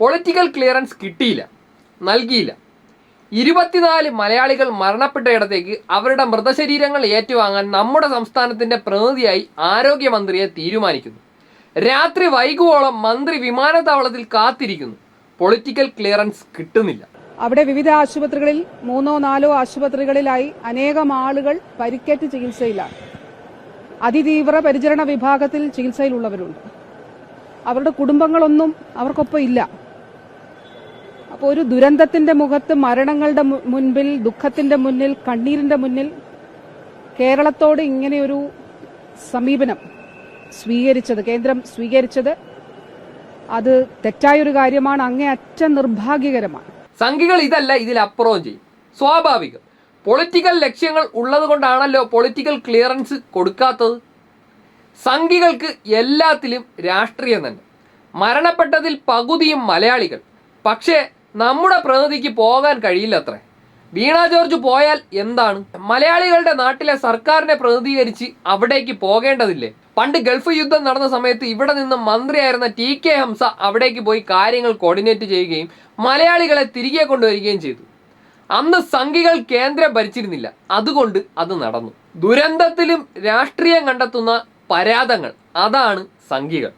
Political clearance കിട്ടിയില്ല നൽകിയില്ല. ഇരുപത്തിനാല് മലയാളികൾ മരണപ്പെട്ട ഇടത്തേക്ക് അവരുടെ മൃതശരീരങ്ങൾ ഏറ്റുവാങ്ങാൻ നമ്മുടെ സംസ്ഥാനത്തിന്റെ പ്രതിനിധിയായി ആരോഗ്യമന്ത്രിയെ തീരുമാനിക്കുന്നു. രാത്രി വൈകുവോളം മന്ത്രി വിമാനത്താവളത്തിൽ കാത്തിരിക്കുന്നു. പൊളിറ്റിക്കൽ ക്ലിയറൻസ് കിട്ടുന്നില്ല. അവിടെ വിവിധ ആശുപത്രികളിൽ മൂന്നോ നാലോ ആശുപത്രികളിലായി അനേകം ആളുകൾ പരിക്കേറ്റ് ചികിത്സയിലാണ്. അതിതീവ്ര പരിചരണ വിഭാഗത്തിൽ ചികിത്സയിലുള്ളവരുണ്ട്. അവരുടെ കുടുംബങ്ങളൊന്നും അവർക്കൊപ്പം ഇല്ല. അപ്പോൾ ഒരു ദുരന്തത്തിന്റെ മുഖത്ത് മരണങ്ങളുടെ മുൻപിൽ ദുഃഖത്തിന്റെ മുന്നിൽ കണ്ണീരിന്റെ മുന്നിൽ കേരളത്തോട് ഇങ്ങനെയൊരു സമീപനം സ്വീകരിച്ചത് കേന്ദ്രം സ്വീകരിച്ചത് അത് തെറ്റായൊരു കാര്യമാണ് അങ്ങേയറ്റം നിർഭാഗ്യകരമാണ്. സംഘികൾ ഇതല്ല ഇതിലപ്പുറവും ചെയ്യും. സ്വാഭാവികം. പൊളിറ്റിക്കൽ ലക്ഷ്യങ്ങൾ ഉള്ളത് കൊണ്ടാണല്ലോ പൊളിറ്റിക്കൽ ക്ലിയറൻസ് കൊടുക്കാത്തത്. സംഘികൾക്ക് എല്ലാത്തിലും രാഷ്ട്രീയം തന്നെ. മരണപ്പെട്ടതിൽ പകുതിയും മലയാളികൾ. പക്ഷേ നമ്മുടെ പ്രതിനിധിക്ക് പോകാൻ കഴിയില്ല കഴിയില്ലത്രേ. വീണ ജോർജ് പോയാൽ എന്താണ്? മലയാളികളുടെ നാട്ടിലെ സർക്കാരിനെ പ്രതിനിധീകരിച്ച് അവിടേക്ക് പോകേണ്ടതില്ലേ? പണ്ട് ഗൾഫ് യുദ്ധം നടന്ന സമയത്ത് ഇവിടെ നിന്ന് മന്ത്രിയായിരുന്ന ടി കെ ഹംസ അവിടേക്ക് പോയി കാര്യങ്ങൾ കോർഡിനേറ്റ് ചെയ്യുകയും മലയാളികളെ തിരികെ കൊണ്ടുവരികയും ചെയ്തു. അന്ന് സംഘികൾ കേന്ദ്രം ഭരിച്ചിരുന്നില്ല. അതുകൊണ്ട് അത് നടന്നു. ദുരന്തത്തിലും രാഷ്ട്രീയം കണ്ടെത്തുന്ന പരാതങ്ങൾ. അതാണ് സംഘികൾ.